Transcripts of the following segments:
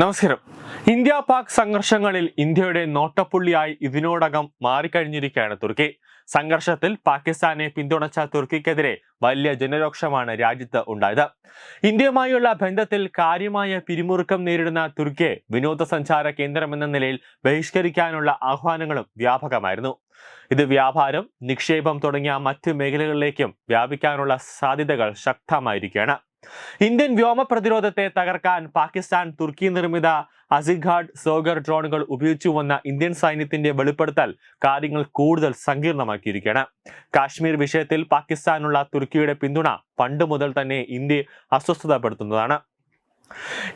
നമസ്കാരം. ഇന്ത്യ പാക് സംഘർഷങ്ങളിൽ ഇന്ത്യയുടെ നോട്ടപ്പുള്ളിയായി ഇതിനോടകം മാറിക്കഴിഞ്ഞിരിക്കുകയാണ് തുർക്കി. സംഘർഷത്തിൽ പാകിസ്ഥാനെ പിന്തുണച്ച തുർക്കിക്കെതിരെ വലിയ ജനരോക്ഷമാണ് രാജ്യത്ത് ഉണ്ടായത്. ഇന്ത്യയുമായുള്ള ബന്ധത്തിൽ കാര്യമായ പിരിമുറുക്കം നേരിടുന്ന തുർക്കിയെ വിനോദസഞ്ചാര കേന്ദ്രമെന്ന നിലയിൽ ബഹിഷ്കരിക്കാനുള്ള ആഹ്വാനങ്ങളും വ്യാപകമായിരുന്നു. ഇത് വ്യാപാരം നിക്ഷേപം തുടങ്ങിയ മറ്റ് മേഖലകളിലേക്കും വ്യാപിക്കാനുള്ള സാധ്യതകൾ ശക്തമായിരിക്കുകയാണ്. ഇന്ത്യൻ വ്യോമ പ്രതിരോധത്തെ തകർക്കാൻ പാകിസ്ഥാൻ തുർക്കി നിർമ്മിത അസിഘാഡ് സോഗർ ഡ്രോണുകൾ ഉപയോഗിച്ചു വന്ന ഇന്ത്യൻ സൈന്യത്തിന്റെ വെളിപ്പെടുത്തൽ കാര്യങ്ങൾ കൂടുതൽ സങ്കീർണമാക്കിയിരിക്കുകയാണ്. കാശ്മീർ വിഷയത്തിൽ പാകിസ്ഥാനുള്ള തുർക്കിയുടെ പിന്തുണ പണ്ട് മുതൽ തന്നെ ഇന്ത്യ അസ്വസ്ഥതപ്പെടുത്തുന്നതാണ്.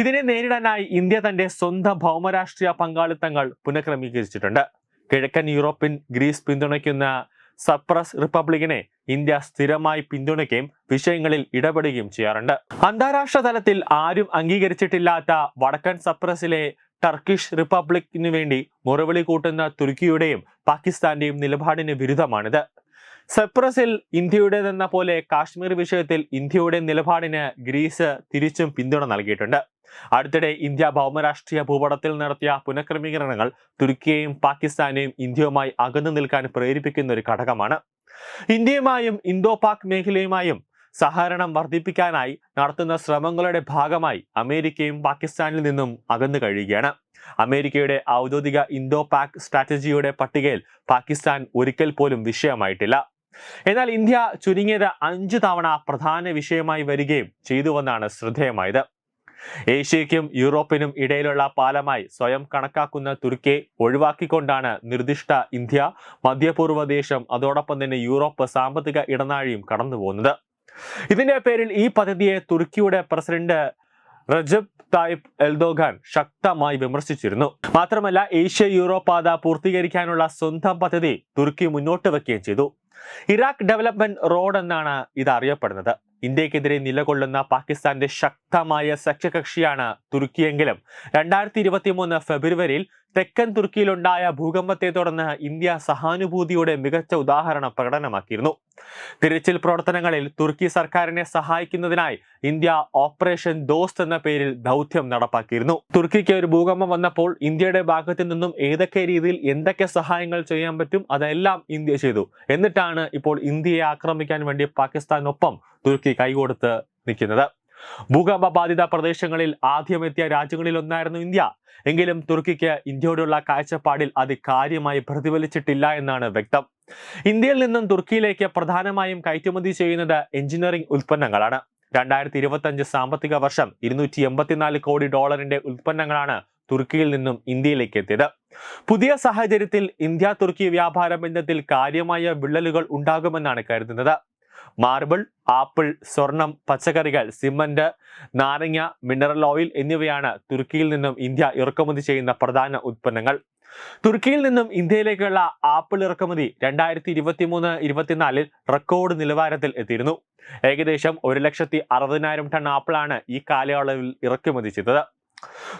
ഇതിനെ നേരിടാനായി ഇന്ത്യ തന്റെ സ്വന്തം ഭൗമരാഷ്ട്രീയ പങ്കാളിത്തങ്ങൾ പുനഃക്രമീകരിച്ചിട്ടുണ്ട്. കിഴക്കൻ യൂറോപ്യൻ ഗ്രീസ് പിന്തുണയ്ക്കുന്ന സപ്രസ് റിപ്പബ്ലിക്കിനെ ഇന്ത്യ സ്ഥിരമായി പിന്തുണയ്ക്കുകയും വിഷയങ്ങളിൽ ഇടപെടുകയും ചെയ്യാറുണ്ട്. അന്താരാഷ്ട്ര തലത്തിൽ ആരും അംഗീകരിച്ചിട്ടില്ലാത്ത വടക്കൻ സപ്രസിലെ ടർക്കിഷ് റിപ്പബ്ലിക്കിനു വേണ്ടി മുറവിളി കൂട്ടുന്ന തുർക്കിയുടെയും പാകിസ്ഥാന്റെയും നിലപാടിന് വിരുദ്ധമാണിത്. സപ്രസിൽ ഇന്ത്യയുടേതെന്ന പോലെ കാശ്മീർ വിഷയത്തിൽ ഇന്ത്യയുടെ നിലപാടിന് ഗ്രീസ് തിരിച്ചും പിന്തുണ നൽകിയിട്ടുണ്ട്. അടുത്തിടെ ഇന്ത്യ ഭൗമരാഷ്ട്രീയ ഭൂപടത്തിൽ നടത്തിയ പുനഃക്രമീകരണങ്ങൾ തുർക്കിയെയും പാകിസ്ഥാനെയും ഇന്ത്യയുമായി അകന്നു നിൽക്കാൻ പ്രേരിപ്പിക്കുന്ന ഒരു ഘടകമാണ്. ഇന്ത്യയുമായും ഇന്തോ പാക് മേഖലയുമായും സഹകരണം വർദ്ധിപ്പിക്കാനായി നടത്തുന്ന ശ്രമങ്ങളുടെ ഭാഗമായി അമേരിക്കയും പാകിസ്ഥാനിൽ നിന്നും അകന്നു കഴിയുകയാണ്. അമേരിക്കയുടെ ഔദ്യോഗിക ഇന്തോ പാക് സ്ട്രാറ്റജിയുടെ പട്ടികയിൽ പാകിസ്ഥാൻ ഒരിക്കൽ പോലും വിഷയമായിട്ടില്ല. എന്നാൽ ഇന്ത്യ ചുരുങ്ങിയത് അഞ്ചു തവണ പ്രധാന വിഷയമായി വരികയും ചെയ്തുവെന്നാണ് ശ്രദ്ധേയമായത്. ഏഷ്യയ്ക്കും യൂറോപ്പിനും ഇടയിലുള്ള പാലമായി സ്വയം കണക്കാക്കുന്ന തുർക്കിയെ ഒഴിവാക്കിക്കൊണ്ടാണ് നിർദ്ദിഷ്ട ഇന്ത്യ മധ്യപൂർവ ദേശം അതോടൊപ്പം തന്നെ യൂറോപ്പ് സാമ്പത്തിക ഇടനാഴിയും കടന്നുപോകുന്നത്. ഇതിന്റെ പേരിൽ ഈ പദ്ധതിയെ തുർക്കിയുടെ പ്രസിഡന്റ് റജബ് തായിബ് എൽദോഗാൻ ശക്തമായി വിമർശിച്ചിരുന്നു. മാത്രമല്ല ഏഷ്യ യൂറോപ്പ് പാത പൂർത്തീകരിക്കാനുള്ള സ്വന്തം പദ്ധതി തുർക്കി മുന്നോട്ട് വെക്കുകയും ചെയ്തു. ഇറാഖ് ഡെവലപ്മെന്റ് റോഡ് എന്നാണ് ഇത് അറിയപ്പെടുന്നത്. ഇന്ത്യക്കെതിരെ നിലകൊള്ളുന്ന പാകിസ്ഥാന്റെ ശക്തമായ സഖ്യകക്ഷിയാണ് തുർക്കിയെങ്കിലും. രണ്ടായിരത്തി ഇരുപത്തി മൂന്ന് ഫെബ്രുവരിയിൽ തെക്കൻ തുർക്കിയിലുണ്ടായ ഭൂകമ്പത്തെ തുടർന്ന് ഇന്ത്യ സഹാനുഭൂതിയുടെ മികച്ച ഉദാഹരണം പ്രകടനമാക്കിയിരുന്നു. തിരച്ചിൽ പ്രവർത്തനങ്ങളിൽ തുർക്കി സർക്കാരിനെ സഹായിക്കുന്നതിനായി ഇന്ത്യ ഓപ്പറേഷൻ ദോസ്ത് എന്ന പേരിൽ ദൗത്യം നടപ്പാക്കിയിരുന്നു. തുർക്കിക്ക് ഒരു ഭൂകമ്പം വന്നപ്പോൾ ഇന്ത്യയുടെ ഭാഗത്തു നിന്നും ഏതൊക്കെ രീതിയിൽ എന്തൊക്കെ സഹായങ്ങൾ ചെയ്യാൻ പറ്റും അതെല്ലാം ഇന്ത്യ ചെയ്തു. എന്നിട്ടാണ് ഇപ്പോൾ ഇന്ത്യയെ ആക്രമിക്കാൻ വേണ്ടി പാകിസ്ഥാനൊപ്പം തുർക്കി കൈകൊടുത്ത് നിൽക്കുന്നത്. ഭൂകമ്പ ബാധിത പ്രദേശങ്ങളിൽ ആദ്യമെത്തിയ രാജ്യങ്ങളിൽ ഒന്നായിരുന്നു ഇന്ത്യ. എങ്കിലും തുർക്കിക്ക് ഇന്ത്യയോടുള്ള കാഴ്ചപ്പാടിൽ അത് കാര്യമായി പ്രതിഫലിച്ചിട്ടില്ല എന്നാണ് വ്യക്തം. ഇന്ത്യയിൽ നിന്നും തുർക്കിയിലേക്ക് പ്രധാനമായും കയറ്റുമതി ചെയ്യുന്നത് എഞ്ചിനീയറിംഗ് ഉൽപ്പന്നങ്ങളാണ്. രണ്ടായിരത്തി ഇരുപത്തഞ്ച് സാമ്പത്തിക വർഷം ഇരുന്നൂറ്റി എൺപത്തിനാല് കോടി ഡോളറിന്റെ ഉൽപ്പന്നങ്ങളാണ് തുർക്കിയിൽ നിന്നും ഇന്ത്യയിലേക്ക് എത്തിയത്. പുതിയ സാഹചര്യത്തിൽ ഇന്ത്യ തുർക്കി വ്യാപാര ബന്ധത്തിൽ കാര്യമായ വിള്ളലുകൾ ഉണ്ടാകുമെന്നാണ് കരുതുന്നത്. മാർബിൾ ആപ്പിൾ സ്വർണം പച്ചക്കറികൾ സിമന്റ് നാരങ്ങ മിനറൽ ഓയിൽ എന്നിവയാണ് തുർക്കിയിൽ നിന്നും ഇന്ത്യ ഇറക്കുമതി ചെയ്യുന്ന പ്രധാന ഉൽപ്പന്നങ്ങൾ. തുർക്കിയിൽ നിന്നും ഇന്ത്യയിലേക്കുള്ള ആപ്പിൾ ഇറക്കുമതി രണ്ടായിരത്തി ഇരുപത്തി മൂന്ന് ഇരുപത്തിനാലിൽ റെക്കോർഡ് നിലവാരത്തിൽ എത്തിയിരുന്നു. ഏകദേശം ഒരു ലക്ഷത്തി അറുപതിനായിരം ടൺ ആപ്പിളാണ് ഈ കാലയളവിൽ ഇറക്കുമതി ചെയ്തത്.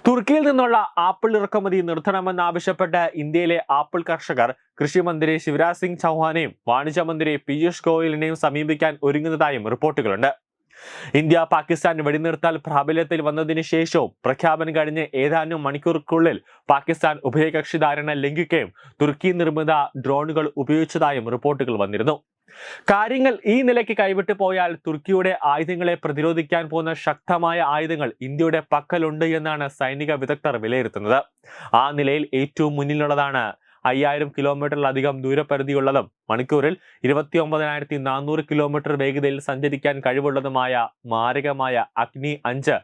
തുർക്കിയിൽ നിന്നുള്ള ആപ്പിൾ ഇറക്കുമതി നിർത്തണമെന്നാവശ്യപ്പെട്ട് ഇന്ത്യയിലെ ആപ്പിൾ കർഷകർ കൃഷിമന്ത്രി ശിവരാജ് സിംഗ് ചൗഹാനെയും വാണിജ്യ മന്ത്രി പീയൂഷ് ഗോയലിനെയും സമീപിക്കാൻ ഒരുങ്ങുന്നതായും റിപ്പോർട്ടുകളുണ്ട്. ഇന്ത്യ പാകിസ്ഥാൻ വെടിനിർത്തൽ പ്രാബല്യത്തിൽ വന്നതിന് ശേഷവും പ്രഖ്യാപനം കഴിഞ്ഞ് ഏതാനും മണിക്കൂർക്കുള്ളിൽ പാകിസ്ഥാൻ ഉഭയകക്ഷി ധാരണ ലംഘിക്കുകയും തുർക്കി നിർമ്മിത ഡ്രോണുകൾ ഉപയോഗിച്ചതായും റിപ്പോർട്ടുകൾ വന്നിരുന്നു. കാര്യങ്ങൾ ഈ നിലയ്ക്ക് കൈവിട്ടു പോയാൽ തുർക്കിയുടെ ആയുധങ്ങളെ പ്രതിരോധിക്കാൻ പോകുന്ന ശക്തമായ ആയുധങ്ങൾ ഇന്ത്യയുടെ പക്കലുണ്ട് എന്നാണ് സൈനിക വിദഗ്ധർ വിലയിരുത്തുന്നത്. ആ നിലയിൽ ഏറ്റവും മുന്നിലുള്ളതാണ് അയ്യായിരം കിലോമീറ്ററിലധികം ദൂരപരിധിയുള്ളതും മണിക്കൂറിൽ ഇരുപത്തി ഒമ്പതിനായിരത്തി നാനൂറ് കിലോമീറ്റർ വേഗതയിൽ സഞ്ചരിക്കാൻ കഴിവുള്ളതുമായ മാരകമായ അഗ്നി അഞ്ച്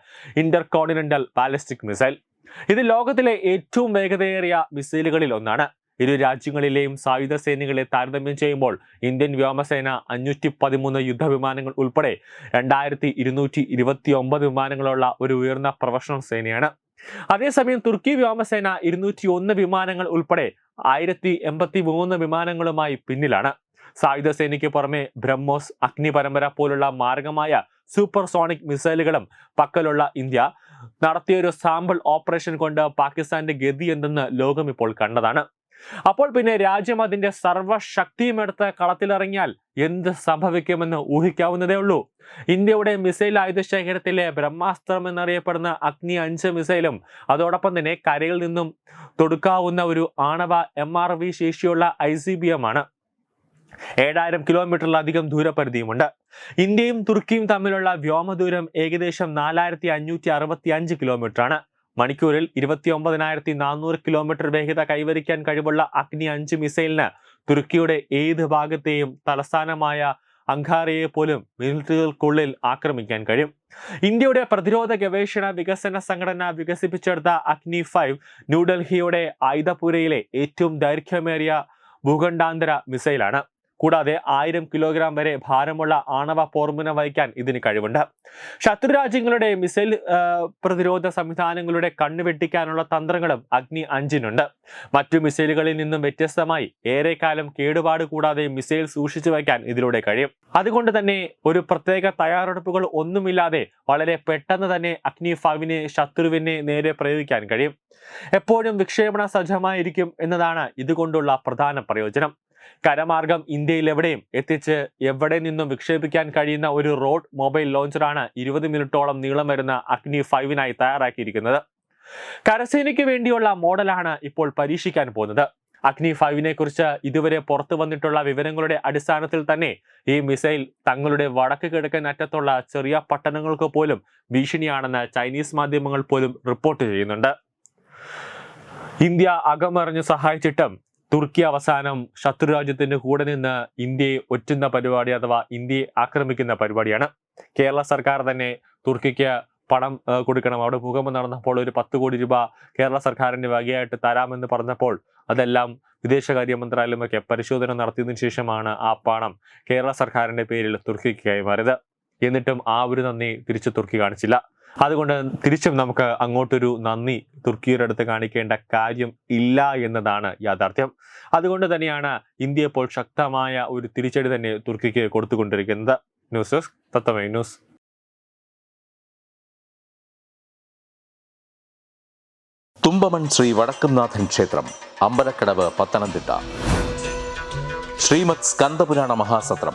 ഇന്റർ കോണ്ടിനെന്റൽ ബാലിസ്റ്റിക് മിസൈൽ. ഇത് ലോകത്തിലെ ഏറ്റവും വേഗതയേറിയ മിസൈലുകളിൽ ഒന്നാണ്. ഇരു രാജ്യങ്ങളിലെയും സായുധ സേനകളെ താരതമ്യം ചെയ്യുമ്പോൾ ഇന്ത്യൻ വ്യോമസേന അഞ്ഞൂറ്റി പതിമൂന്ന് യുദ്ധവിമാനങ്ങൾ ഉൾപ്പെടെ രണ്ടായിരത്തി ഇരുന്നൂറ്റി ഇരുപത്തി ഒമ്പത് വിമാനങ്ങളുള്ള ഒരു ഉയർന്ന പ്രൊഫഷണൽ സേനയാണ്. അതേസമയം തുർക്കി വ്യോമസേന ഇരുന്നൂറ്റി ഒന്ന് വിമാനങ്ങൾ ഉൾപ്പെടെ ആയിരത്തി എൺപത്തി മൂന്ന് വിമാനങ്ങളുമായി പിന്നിലാണ്. സായുധ സേനയ്ക്ക് പുറമെ ബ്രഹ്മോസ് അഗ്നി പരമ്പര പോലുള്ള സൂപ്പർ സോണിക് മിസൈലുകളും പക്കലുള്ള ഇന്ത്യ നടത്തിയൊരു സാമ്പിൾ ഓപ്പറേഷൻ കൊണ്ട് പാകിസ്ഥാന്റെ ഗതി എന്തെന്ന് ലോകം ഇപ്പോൾ കണ്ടതാണ്. അപ്പോൾ പിന്നെ രാജ്യം അതിന്റെ സർവശക്തിയും എടുത്ത് കളത്തിലിറങ്ങിയാൽ എന്ത് സംഭവിക്കുമെന്ന് ഊഹിക്കാവുന്നതേ ഉള്ളൂ. ഇന്ത്യയുടെ മിസൈൽ ആയുധ ശേഖരത്തിലെ ബ്രഹ്മാസ്ത്രം എന്നറിയപ്പെടുന്ന അഗ്നി അഞ്ച് മിസൈലും അതോടൊപ്പം തന്നെ കരയിൽ നിന്നും തൊടുക്കാവുന്ന ഒരു ആണവ എം ആർ വി ശേഷിയുള്ള ഐ സി ബി എം ആണ്. ഏഴായിരം കിലോമീറ്ററിലധികം ദൂരപരിധിയുമുണ്ട്. ഇന്ത്യയും തുർക്കിയും തമ്മിലുള്ള വ്യോമദൂരം ഏകദേശം നാലായിരത്തി അഞ്ഞൂറ്റി അറുപത്തി അഞ്ച് കിലോമീറ്റർ ആണ് മണിക്കൂറിൽ ഇരുപത്തി ഒമ്പതിനായിരത്തി നാനൂറ് കിലോമീറ്റർ വേഗത കൈവരിക്കാൻ കഴിവുള്ള അഗ്നി അഞ്ച് മിസൈലിന് തുർക്കിയുടെ ഏത് ഭാഗത്തെയും തലസ്ഥാനമായ അങ്കാറയെ പോലും മിനിറ്റുകൾക്കുള്ളിൽ ആക്രമിക്കാൻ കഴിയും. ഇന്ത്യയുടെ പ്രതിരോധ ഗവേഷണ വികസന സംഘടന വികസിപ്പിച്ചെടുത്ത അഗ്നി ഫൈവ് ന്യൂഡൽഹിയുടെ ആയുധപുരയിലെ ഏറ്റവും ദൈർഘ്യമേറിയ ഭൂഖണ്ഡാന്തര മിസൈലാണ്. കൂടാതെ ആയിരം കിലോഗ്രാം വരെ ഭാരമുള്ള ആണവ പോർമുന വഹിക്കാൻ ഇതിന് കഴിവുണ്ട്. ശത്രുരാജ്യങ്ങളുടെ മിസൈൽ പ്രതിരോധ സംവിധാനങ്ങളുടെ കണ്ണുവെട്ടിക്കാനുള്ള തന്ത്രങ്ങളും അഗ്നി അഞ്ചിനുണ്ട്. മറ്റു മിസൈലുകളിൽ നിന്നും വ്യത്യസ്തമായി ഏറെക്കാലം കേടുപാട് കൂടാതെ മിസൈൽ സൂക്ഷിച്ചു വയ്ക്കാൻ ഇതിലൂടെ കഴിയും. അതുകൊണ്ട് തന്നെ ഒരു പ്രത്യേക തയ്യാറെടുപ്പുകൾ ഒന്നുമില്ലാതെ വളരെ പെട്ടെന്ന് തന്നെ അഗ്നി ഫൈവിനെ ശത്രുവിനെ നേരെ പ്രയോഗിക്കാൻ കഴിയും. എപ്പോഴും വിക്ഷേപണ സജ്ജമായിരിക്കും എന്നതാണ് ഇതുകൊണ്ടുള്ള പ്രധാന പ്രയോജനം. കരമാർഗം ഇന്ത്യയിൽ എവിടെയും എത്തിച്ച് എവിടെ നിന്നും വിക്ഷേപിക്കാൻ കഴിയുന്ന ഒരു റോഡ് മൊബൈൽ ലോഞ്ചറാണ് ഇരുപത് മിനിറ്റോളം നീളം വരുന്ന അഗ്നി ഫൈവിനായി തയ്യാറാക്കിയിരിക്കുന്നത്. കരസേനയ്ക്ക് വേണ്ടിയുള്ള മോഡലാണ് ഇപ്പോൾ പരീക്ഷിക്കാൻ പോകുന്നത്. അഗ്നി ഫൈവിനെ കുറിച്ച് ഇതുവരെ പുറത്തു വന്നിട്ടുള്ള വിവരങ്ങളുടെ അടിസ്ഥാനത്തിൽ തന്നെ ഈ മിസൈൽ തങ്ങളുടെ വടക്ക് കിഴക്കൻ അറ്റത്തുള്ള ചെറിയ പട്ടണങ്ങൾക്ക് പോലും ഭീഷണിയാണെന്ന് ചൈനീസ് മാധ്യമങ്ങൾ പോലും റിപ്പോർട്ട് ചെയ്യുന്നുണ്ട്. ഇന്ത്യ അകമറിഞ്ഞ് സഹായിച്ചിട്ടും തുർക്കി അവസാനം ശത്രുരാജ്യത്തിന്റെ കൂടെ നിന്ന് ഇന്ത്യയെ ഒറ്റുന്ന പരിപാടി അഥവാ ഇന്ത്യയെ ആക്രമിക്കുന്ന പരിപാടിയാണ്. കേരള സർക്കാർ തന്നെ തുർക്കിക്ക് പണം കൊടുക്കണം. അവിടെ ഭൂകമ്പം നടന്നപ്പോൾ ഒരു പത്ത് കോടി രൂപ കേരള സർക്കാരിന്റെ വകയായിട്ട് തരാമെന്ന് പറഞ്ഞപ്പോൾ അതെല്ലാം വിദേശകാര്യ മന്ത്രാലയമൊക്കെ പരിശോധന നടത്തിയതിനു ശേഷമാണ് ആ പണം കേരള സർക്കാരിന്റെ പേരിൽ തുർക്കിക്ക് കൈമാറിയത്. എന്നിട്ടും ആ ഒരു നന്ദി തിരിച്ചു തുർക്കി കാണിച്ചില്ല. അതുകൊണ്ട് തിരിച്ചും നമുക്ക് അങ്ങോട്ടൊരു നന്ദി തുർക്കിയുടെ അടുത്ത് കാണിക്കേണ്ട കാര്യം ഇല്ല എന്നതാണ് യാഥാർത്ഥ്യം. അതുകൊണ്ട് തന്നെയാണ് ഇന്ത്യ ഇപ്പോൾ ശക്തമായ ഒരു തിരിച്ചടി തന്നെ തുർക്കിക്ക് കൊടുത്തുകൊണ്ടിരിക്കുന്നത്. ന്യൂസ് ഡെസ്ക് തത്തമൈ ന്യൂസ്. ക്ഷേത്രം അമ്പലക്കടവ് ശ്രീമത് സ്കന്ദപുരാണ മഹാസത്രം.